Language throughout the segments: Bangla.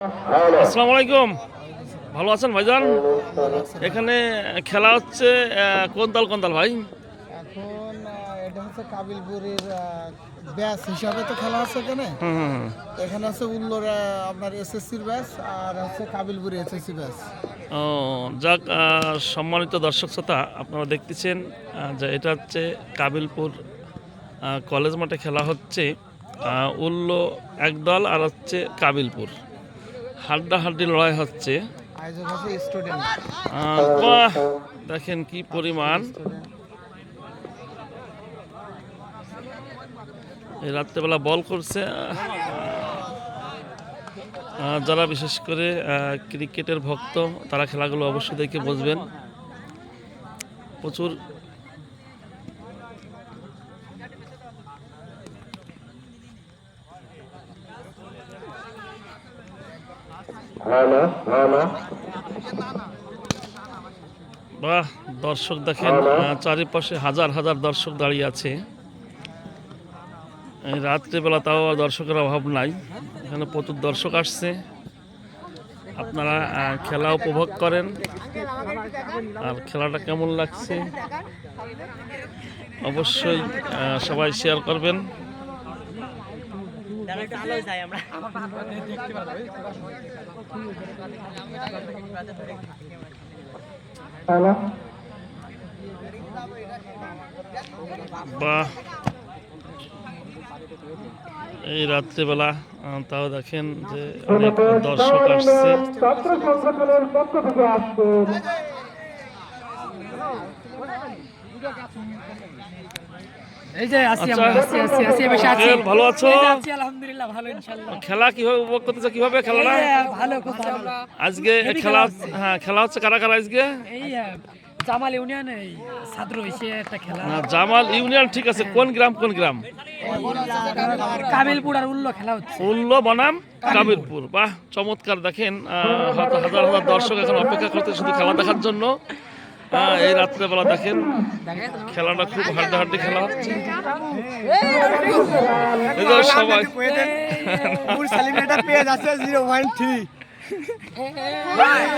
আসসালামু আলাইকুম। ভালো আছেন ভাইজান? এখানে খেলা হচ্ছে কোন দল কোন দল ভাই? এখন এটা হচ্ছে কাবিলপুরের ব্যাচ হিসাবে তো খেলা হচ্ছে এখানে। হুম হুম হুম। এখানে আছে উল্লোর আপনার এসএসসির ব্যাচ আর হচ্ছে কাবিলপুর এসএসসি ব্যাচ। ও যাক সম্মানিত দর্শক শ্রোতা আপনারা দেখতেছেন যে এটা হচ্ছে কাবিলপুর কলেজ মাঠে খেলা হচ্ছে উল্লো এক দল আর হচ্ছে কাবিলপুর। হাড্ডা হাড্ডি লড়াই হচ্ছে। দেখেন কি পরিমাণ। এই রাত্রেবেলা বল করছে। যারা বিশেষ করে ক্রিকেটের ভক্ত তারা খেলাগুলো অবশ্যই দেখে বুঝবেন প্রচুর বাহ দর্শক দেখেন চারিপাশে হাজার হাজার দর্শক দাঁড়িয়ে আছে। রাত্রিবেলা তাও দর্শকের অভাব নাই। এখানে প্রচুর দর্শক আসছে। আপনারা খেলা উপভোগ করেন। আর খেলাটা কেমন লাগছে? অবশ্যই সবাই শেয়ার করবেন। বাহ। এই রাত্রেবেলা তাও দেখেন যে অনেক দর্শক আসছে। ছাত্র সংগঠনের পক্ষ থেকে আসছেন এই যে আছি। আচ্ছা। ভালো আছো? আলহামদুলিল্লাহ ভালো ইনশাআল্লাহ। খেলা কীভাবে উপভোগ করতেছে? কীভাবে ভালো খুব ভালো। আজকে খেলা খেলা হ্যাঁ খেলা হচ্ছে কারা কারা আজকে? এই জামাল ইউনিয়ন ছাত্র হইছে একটা খেলা। না, জামাল ইউনিয়ন ঠিক আছে। কোন গ্রাম কোন গ্রাম? কাবিলপুর আর উল্লো খেলা হচ্ছে। উল্ল বনাম কাবিরপুর বাহ চমৎকার। দেখেন হয়তো হাজার হাজার দর্শক এখন অপেক্ষা করতে শুধু খেলা দেখার জন্য। আহ, এই রাত্রেবেলা দেখেন খেলাটা খুব হাড্ডাহাড্ডি খেলা। হচ্ছে সবাই।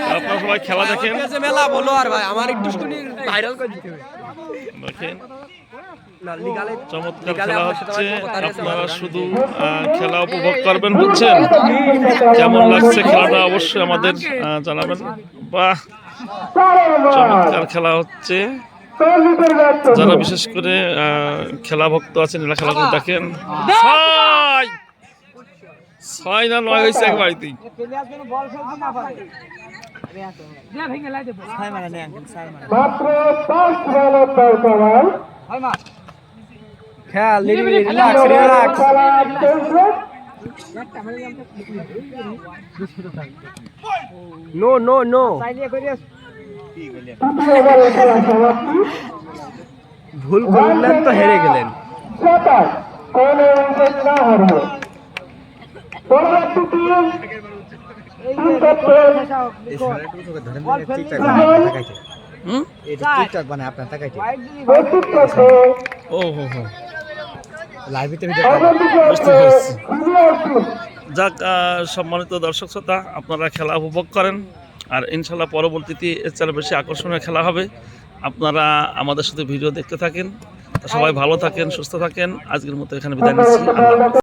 আপনারা সবাই খেলা দেখেন। মেলা বলো আর ভাই আমার একটু ভাইরাল করে দিতে দেখেন। চমৎকার খেলা হচ্ছে। আপনারা শুধু খেলা উপভোগ করবেন বুঝছেন? কেমন লাগছে খেলাটা অবশ্যই আমাদের জানাবেন। বাহ! চমৎকার খেলা হচ্ছে। যারা বিশেষ করে আহ, খেলা ভক্ত আছেন এরা খেলাগুলো দেখেন। ছয়! ছয় না নয় হয়েছে এক বাড়িতেই। ভেঙে লাই দেবো মাত্র পাঁচ বলের দরকার খেয়াল নো নো নো ভুল করলেন তো হেরে গেলেন। ও হো হো। যাক সম্মানিত দর্শক শ্রোতা আপনারা খেলা উপভোগ করেন। আর ইনশাল্লাহ পরবর্তীতে এর চেয়ে বেশি আকর্ষণীয় খেলা হবে। আপনারা আমাদের সাথে ভিডিও দেখতে থাকেন। সবাই ভালো থাকেন সুস্থ থাকেন। আজকের মতো এখানে বিদায় নিচ্ছি।